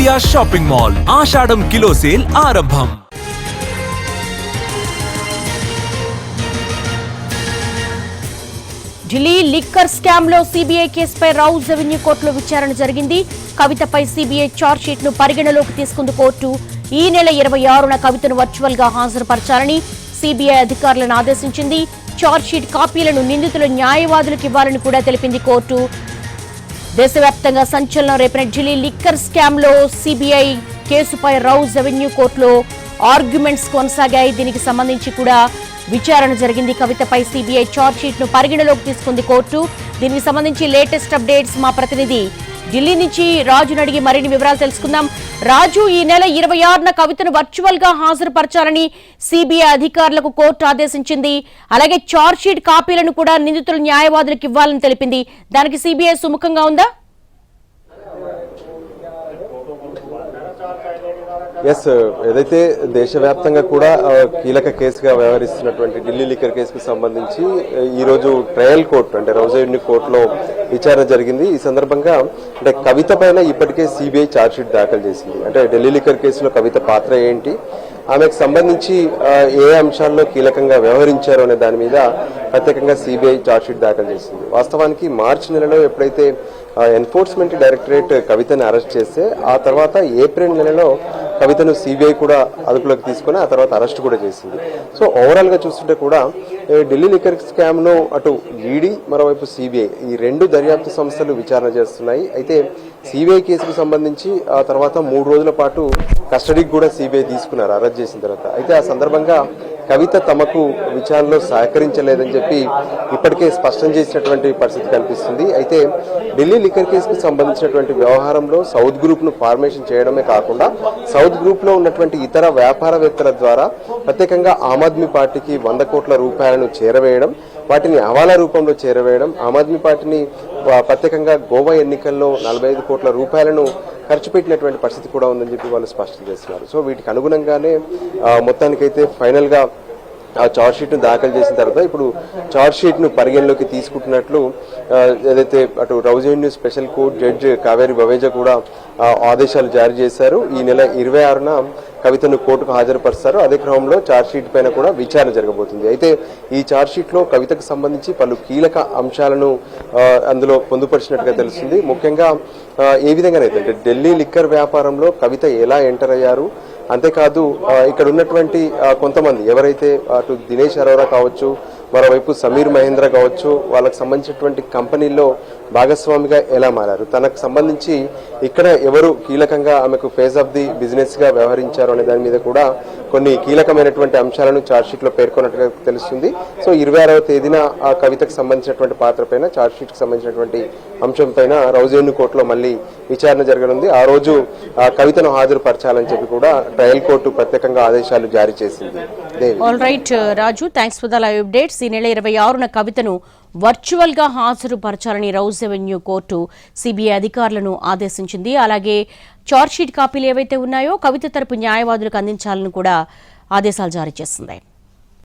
India shopping mall Ashadham kilo sale ఆరంభం. Delhi liquor స్కామ్లో CBI కేసుపై రౌజ్ రెవెన్యూ కోర్టులో విచారణ జరిగింది. కవితపై సిబిఐ ఛార్జ్ షీట్ను పరిగణలోకి తీసుకుంది కోర్టు. ఈ నెల ఇరవై ఆరున కవితను వర్చువల్గా హాజరుపరచాలని సిబిఐ అధికారులను ఆదేశించింది. ఛార్జ్ షీట్ కాపీలను నిందితుల న్యాయవాదులకు ఇవ్వాలని కూడా తెలిపింది కోర్టు. దేశవ్యాప్తంగా సంచలనం రేపిన ఢిల్లీ లిక్కర్ స్కామ్లో సిబిఐ కేసుపై రౌజ్ రెవెన్యూ కోర్టులో ఆర్గ్యుమెంట్స్ కొనసాగాయి. దీనికి సంబంధించి కూడా విచారణ జరిగింది. కవితపై సిబిఐ ఛార్జ్ షీట్ను పరిగణలోకి తీసుకుంది కోర్టు. దీనికి సంబంధించి లేటెస్ట్ అప్డేట్స్ మా ప్రతినిధి ఢిల్లీ నుంచి రాజును అడిగి మరిన్ని వివరాలు తెలుసుకుందాం. రాజు ఈ నెల ఇరవై ఆరున కవితను వర్చువల్గా హాజరుపరచాలని సిబిఐ అధికారులకు కోర్టు ఆదేశించింది. అలాగే ఛార్జ్ షీట్ కాపీలను కూడా నిందితుల న్యాయవాదులకు ఇవ్వాలని తెలిపింది. దానికి సిబిఐ సుముఖంగా ఉందా? ఎస్ ఏదైతే దేశవ్యాప్తంగా కూడా కీలక కేసుగా వ్యవహరిస్తున్నటువంటి ఢిల్లీ లిక్కర్ కేసుకు సంబంధించి ఈరోజు ఈ రోజు ట్రయల్ కోర్టు అంటే రౌజైడ్ని కోర్టులో విచారణ జరిగింది. ఈ సందర్భంగా అంటే కవిత పైన ఇప్పటికే సిబిఐ ఛార్జ్షీట్ దాఖలు చేసింది. అంటే ఢిల్లీ లిక్కర్ కేసులో కవిత పాత్ర ఏంటి? ఆమెకు సంబంధించి ఏ అంశాల్లో కీలకంగా వ్యవహరించారు అనే దాని మీద ప్రత్యేకంగా సిబిఐ ఛార్జ్షీట్ దాఖలు చేసింది. వాస్తవానికి మార్చి నెలలో ఎప్పుడైతే ఎన్ఫోర్స్మెంట్ డైరెక్టరేట్ కవితను అరెస్ట్ చేస్తే ఆ తర్వాత ఏప్రిల్ నెలలో కవితను సిబిఐ కూడా అదుపులోకి తీసుకుని ఆ తర్వాత అరెస్ట్ కూడా చేసింది. సో ఓవరాల్గా చూస్తుంటే కూడా ఢిల్లీ లిక్కర్ స్కామ్ను అటు ఈడీ మరోవైపు సిబిఐ ఈ రెండు దర్యాప్తు సంస్థలు విచారణ చేస్తున్నాయి. అయితే సిబిఐ కేసుకు సంబంధించి ఆ తర్వాత మూడు రోజుల పాటు కస్టడీకి కూడా సిబిఐ తీసుకున్నారు అరెస్ట్ చేసిన తర్వాత. అయితే ఆ సందర్భంగా కవిత తమకు విచారణలో సహకరించలేదని చెప్పి ఇప్పటికే స్పష్టం చేసినటువంటి పరిస్థితి కనిపిస్తుంది. అయితే ఢిల్లీ లిక్కర్ కేసుకు సంబంధించినటువంటి వ్యవహారంలో సౌత్ గ్రూప్ను ఫార్మేషన్ చేయడమే కాకుండా సౌత్ గ్రూప్లో ఉన్నటువంటి ఇతర వ్యాపారవేత్తల ద్వారా ప్రత్యేకంగా ఆమ్ ఆద్మీ పార్టీకి వంద కోట్ల రూపాయలను చేరవేయడం వాటిని హవాలా రూపంలో చేరవేయడం ఆమ్ ఆద్మీ పార్టీని ప్రత్యేకంగా గోవా ఎన్నికల్లో నలభై ఐదు కోట్ల రూపాయలను ఖర్చు పెట్టినటువంటి పరిస్థితి కూడా ఉందని చెప్పి వాళ్ళు స్పష్టం చేస్తున్నారు. సో వీటికి అనుగుణంగానే మొత్తానికైతే ఫైనల్గా ఆ చార్జ్షీట్ను దాఖలు చేసిన తర్వాత ఇప్పుడు చార్జ్ షీట్ పరిగణలోకి తీసుకుంటున్నట్లు ఏదైతే అటు Rouse Avenue special court judge Kaveri Baweja కూడా ఆదేశాలు జారీ చేశారు. ఈ నెల ఇరవై ఆరున కవితను కోర్టుకు హాజరుపరుస్తారు. అదే క్రమంలో చార్జ్ షీట్ పైన కూడా విచారణ జరగబోతుంది. అయితే ఈ చార్జ్షీట్లో కవితకు సంబంధించి పలు కీలక అంశాలను అందులో పొందుపరిచినట్టుగా తెలుస్తుంది. ముఖ్యంగా ఏ విధంగానైతే అంటే ఢిల్లీ లిక్కర్ వ్యాపారంలో కవిత ఎలా ఎంటర్ అయ్యారు? అంతేకాదు ఇక్కడ ఉన్నటువంటి కొంతమంది ఎవరైతే అటు దినేష్ అరోరా కావచ్చు మరోవైపు సమీర్ మహేంద్ర కావచ్చు వాళ్ళకి సంబంధించినటువంటి కంపెనీల్లో భాగస్వామిగా ఎలా మారారు? తనకు సంబంధించి ఇక్కడ ఎవరు కీలకంగా ఆమెకు ఫేజ్ ఆఫ్ ది బిజినెస్గా వ్యవహరించారు అనే దాని మీద కూడా కొన్ని కీలకమైనటువంటి అంశాలను ఛార్జ్షీట్లో పేర్కొన్నట్టుగా తెలుస్తుంది. సో ఇరవై ఆరవ తేదీన ఆ కవితకు సంబంధించినటువంటి పాత్ర పైన ఛార్జ్షీట్కి సంబంధించినటువంటి అంశం పైన రౌజేను కోర్టులో మళ్ళీ విచారణ జరగనుంది. ఆ రోజు ఆ కవితను హాజరుపరచాలని చెప్పి కూడా ట్రయల్ కోర్టు ప్రత్యేకంగా ఆదేశాలు జారీ చేసింది. All right Raju thanks for the live updates ఈ నెల ఇరవై ఆరున కవితను వర్చువల్గా హాజరుపరచాలని రౌజ్ రెవెన్యూ కోర్టు సిబిఐ అధికారులను ఆదేశించింది. అలాగే చార్జ్షీట్ కాపీలు ఏవైతే ఉన్నాయో కవిత తరపు న్యాయవాదులకు అందించాలని కూడా ఆదేశాలు జారీ చేసింది